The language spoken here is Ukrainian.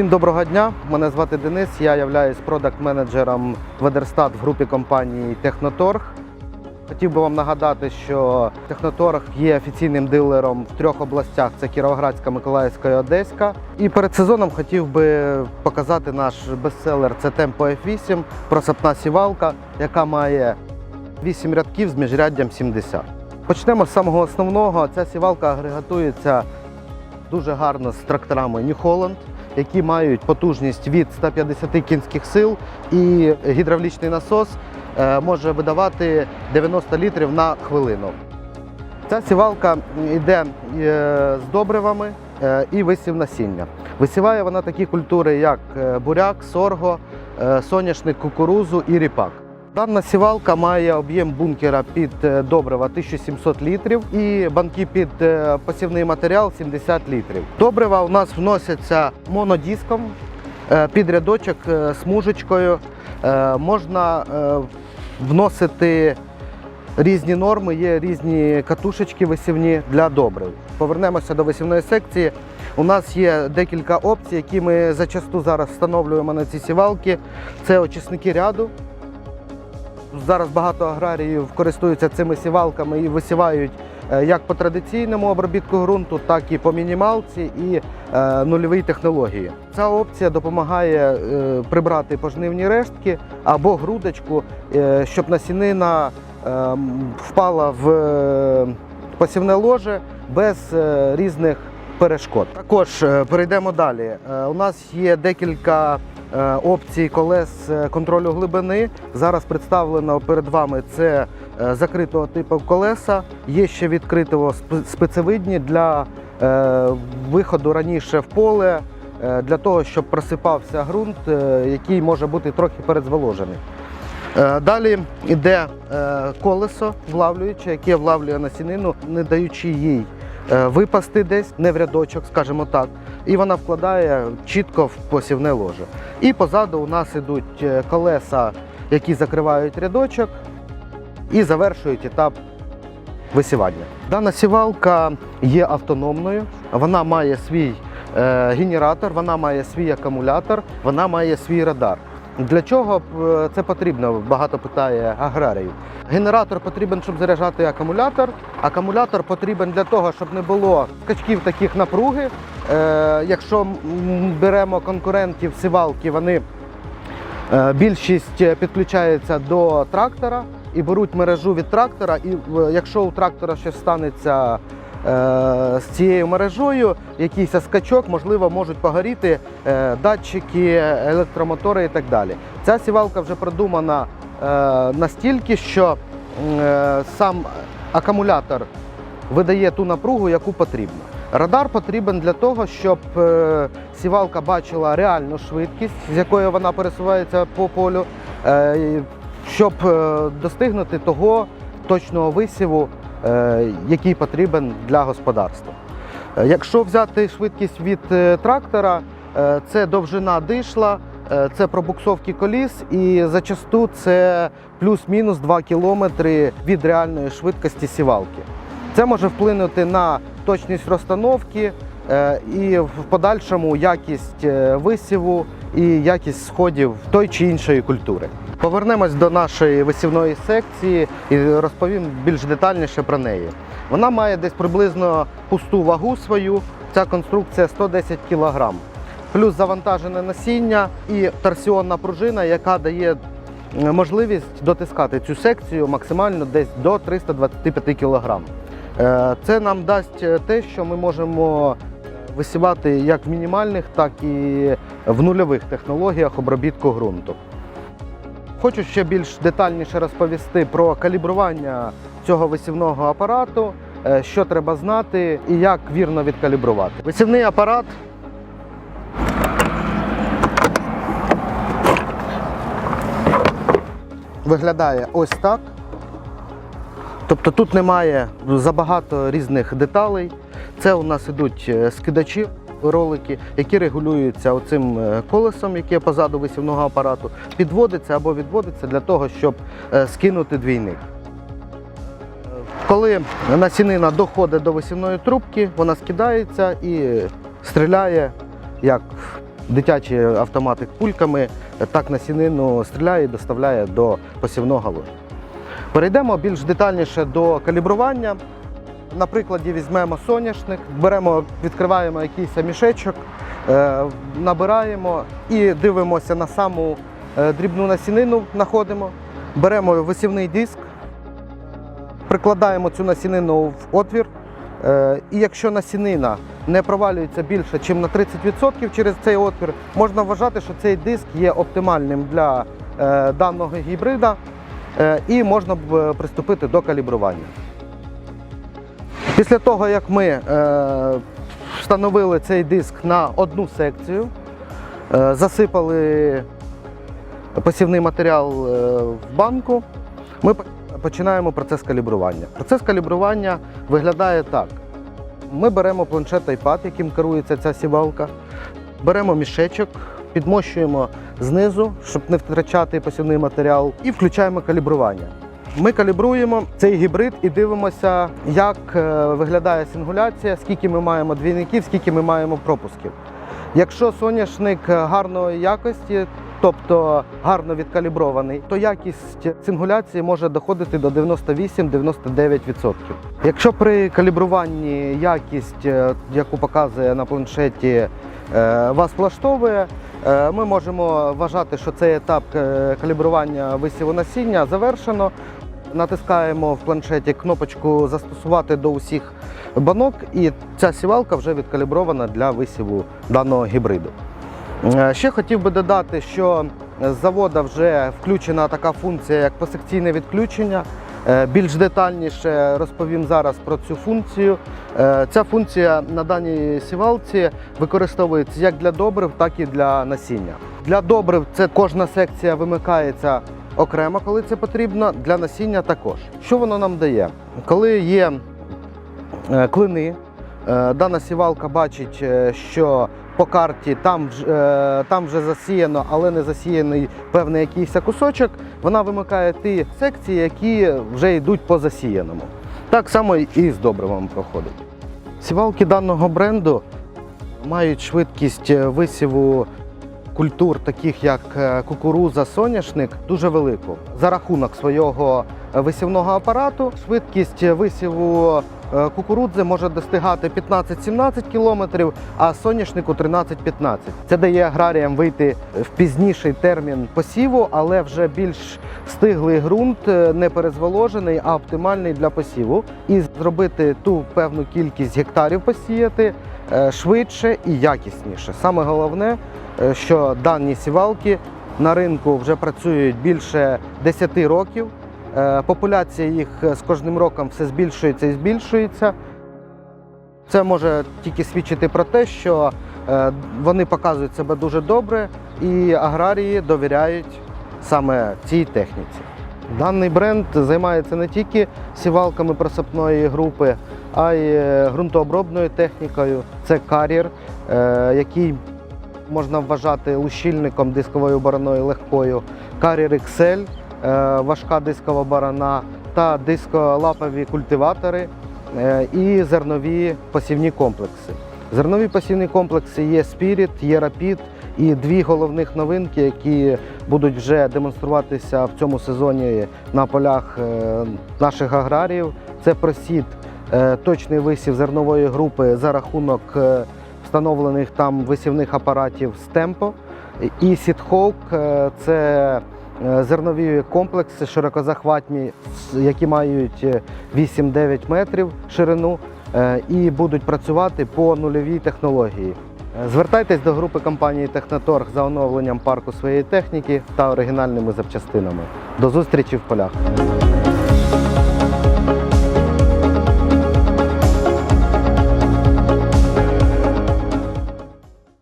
Всім доброго дня. Мене звати Денис. Я являюсь продакт-менеджером Ведерстат в групі компанії Техноторг. Хотів би вам нагадати, що Техноторг є офіційним дилером в трьох областях: це Кіровоградська, Миколаївська і Одеська. І перед сезоном хотів би показати наш бестселер це Tempo F8 просапна сівалка, яка має 8 рядків з міжряддям 70. Почнемо з самого основного. Ця сівалка агрегатується дуже гарно з тракторами New Holland, які мають потужність від 150 кінських сил, і гідравлічний насос е, може видавати 90 літрів на хвилину. Ця сівалка йде е, з добривами е, і висів насіння. Висіває вона такі культури, як буряк, сорго, соняшник, кукурузу і ріпак. Дана сівалка має об'єм бункера під е, добрива 1700 літрів і банки під е, посівний матеріал 70 літрів. Добрива у нас вносяться монодиском е, під рядочок смужечкою. Е, Можна вносити різні норми, є різні катушечки висівні для добрив. Повернемося до висівної секції. У нас є декілька опцій, які ми зачасту зараз встановлюємо на ці сівалки. Це очисники ряду. Зараз багато аграріїв користуються цими сівалками і висівають е, як по традиційному обробітку ґрунту, так і по мінімалці і е, нульовій технології. Ця опція допомагає е, прибрати пожнивні рештки або грудочку, щоб насінина впала в посівне ложе без різних перешкод. Також перейдемо далі. У нас є декілька опцій колес е, контролю глибини. Зараз представлено перед вами це е, закритого типу колеса. Є ще відкритого спецевидні для е, виходу раніше в поле, е, для того, щоб просипався ґрунт, е, який може бути трохи передзволожений. Е, Далі йде е, колесо влавлююче, яке влавлює насінину, не даючи їй е, випасти десь, не в рядочок, скажімо так, і вона вкладає чітко в посівне ложе. І позаду у нас ідуть е, колеса, які закривають рядочок і завершують етап висівання. Дана сівалка є автономною, вона має свій е, генератор, вона має свій акумулятор, вона має свій радар. Для чого е, це потрібно? Багато питає аграріїв. Генератор потрібен, щоб заряджати акумулятор. Акумулятор потрібен для того, щоб не було скачків таких напруги. Е, якщо беремо конкурентів сівалки, вони Е, Більшість підключається до трактора і беруть мережу від трактора. І якщо у трактора щось станеться з цією мережою, якийсь скачок, можливо, можуть погоріти е, датчики, електромотори і так далі. Ця сівалка вже продумана е, настільки, що е, сам акумулятор видає ту напругу, яку потрібно. Радар потрібен для того, щоб е, сівалка бачила реальну швидкість, з якою вона пересувається по полю, е, щоб е, достигнути того точного висіву, е, який потрібен для господарства. Е, Якщо взяти швидкість від е, трактора, е, це довжина дишла, е, це пробуксовки коліс, і зачасту це плюс-мінус 2 кілометри від реальної швидкості сівалки. Це може вплинути на точність розстановки е, і в подальшому якість е, висіву і якість сходів той чи іншої культури. Повернемось до нашої висівної секції і розповім більш детальніше про неї. Вона має десь приблизно пусту вагу свою. Ця конструкція 110 кг. Плюс завантажене насіння і торсіонна пружина, яка дає можливість дотискати цю секцію максимально десь до 325 кг. Е, Це нам дасть те, що ми можемо висівати як в мінімальних, так і в нульових технологіях обробітку ґрунту. Хочу ще більш детальніше розповісти про калібрування цього висівного апарату, е, що треба знати і як вірно відкалібрувати. Висівний апарат виглядає ось так. Тобто тут немає забагато різних деталей. Це у нас ідуть е, скидачі, ролики, які регулюються оцим е, колесом, яке позаду висівного апарату, підводиться або відводиться для того, щоб е, скинути двійник. Коли насінина доходить до висівної трубки, вона скидається і стріляє як дитячі автомати кульками, так насінину стріляє і доставляє до посівного ложа. Перейдемо більш детальніше до калібрування. На прикладі візьмемо соняшник, беремо, відкриваємо якийсь мішечок, е, набираємо і дивимося на саму е, дрібну насінину, знаходимо, беремо висівний диск, прикладаємо цю насінину в отвір. е, І якщо насінина не провалюється більше, ніж на 30% через цей отвір, можна вважати, що цей диск є оптимальним для даного гібрида і можна приступити до калібрування. Після того, як ми е, встановили цей диск на одну секцію, е, засипали посівний матеріал е, в банку, ми починаємо процес калібрування. Процес калібрування виглядає так: ми беремо планшет iPad, яким керується ця сівалка, беремо мішечок, підмощуємо знизу, щоб не втрачати посівний матеріал, і включаємо калібрування. Ми калібруємо цей гібрид і дивимося, як е, виглядає сингуляція, скільки ми маємо двійників, скільки ми маємо пропусків. Якщо соняшник гарної якості, тобто гарно відкалібрований, то якість сингуляції може доходити до 98-99%. Якщо при калібруванні якість, е, яку показує на планшеті, е, вас влаштовує, е, ми можемо вважати, що цей етап е, калібрування висіву насіння завершено. Натискаємо в планшеті кнопочку Застосувати до усіх банок, і ця сівалка вже відкалібрована для висіву даного гібриду. Е, Ще хотів би додати, що з завода вже включена така функція, як посекційне відключення. Е, Більш детальніше розповім зараз про цю функцію. Е, Ця функція на даній сівалці використовується як для добрив, так і для насіння. Для добрив це кожна секція вимикається окремо, коли це потрібно. Для насіння також. Що воно нам дає? Коли є е, клини, е, дана сівалка бачить, е, що по карті там, там вже засіяно, але не засіяний певний якийсь кусочок, вона вимикає ті секції, які вже йдуть по засіяному. Так само і з добривами проходить. Сівалки даного бренду мають швидкість висіву культур, таких як е, кукуруза, соняшник, дуже велику. За рахунок свого е, висівного апарату швидкість висіву е, кукурудзи може достигати 15-17 км, а соняшнику 13-15. Це дає аграріям вийти в пізніший термін посіву, але вже більш стиглий ґрунт, не перезволожений, а оптимальний для посіву, і зробити ту певну кількість гектарів посіяти швидше і якісніше. Саме головне, що дані сівалки на ринку вже працюють більше 10 років. Е, Популяція їх е, з кожним роком все збільшується і збільшується. Це може тільки свідчити про те, що е, вони показують себе дуже добре і аграрії довіряють саме цій техніці. Даний бренд займається не тільки сівалками просипної групи, а й е, ґрунтообробною технікою. Це кар'єр, е, який можна вважати лущильником дисковою бороною легкою, кар'єр XL, е, важка дискова борона та дисколапові культиватори е, і зернові посівні комплекси. Зернові посівні комплекси є Spirit, є Rapid і дві головних новинки, які будуть вже демонструватися в цьому сезоні на полях е, наших аграріїв. Це просід, точний висів зернової групи за рахунок встановлених там висівних апаратів з темпо. І Сітхоук е, це е, зернові комплекси широкозахватні, які мають е, 8-9 метрів ширину е, і будуть працювати по нульовій технології. Е, Звертайтесь до групи компанії Техноторг за оновленням парку своєї техніки та оригінальними запчастинами. До зустрічі в полях.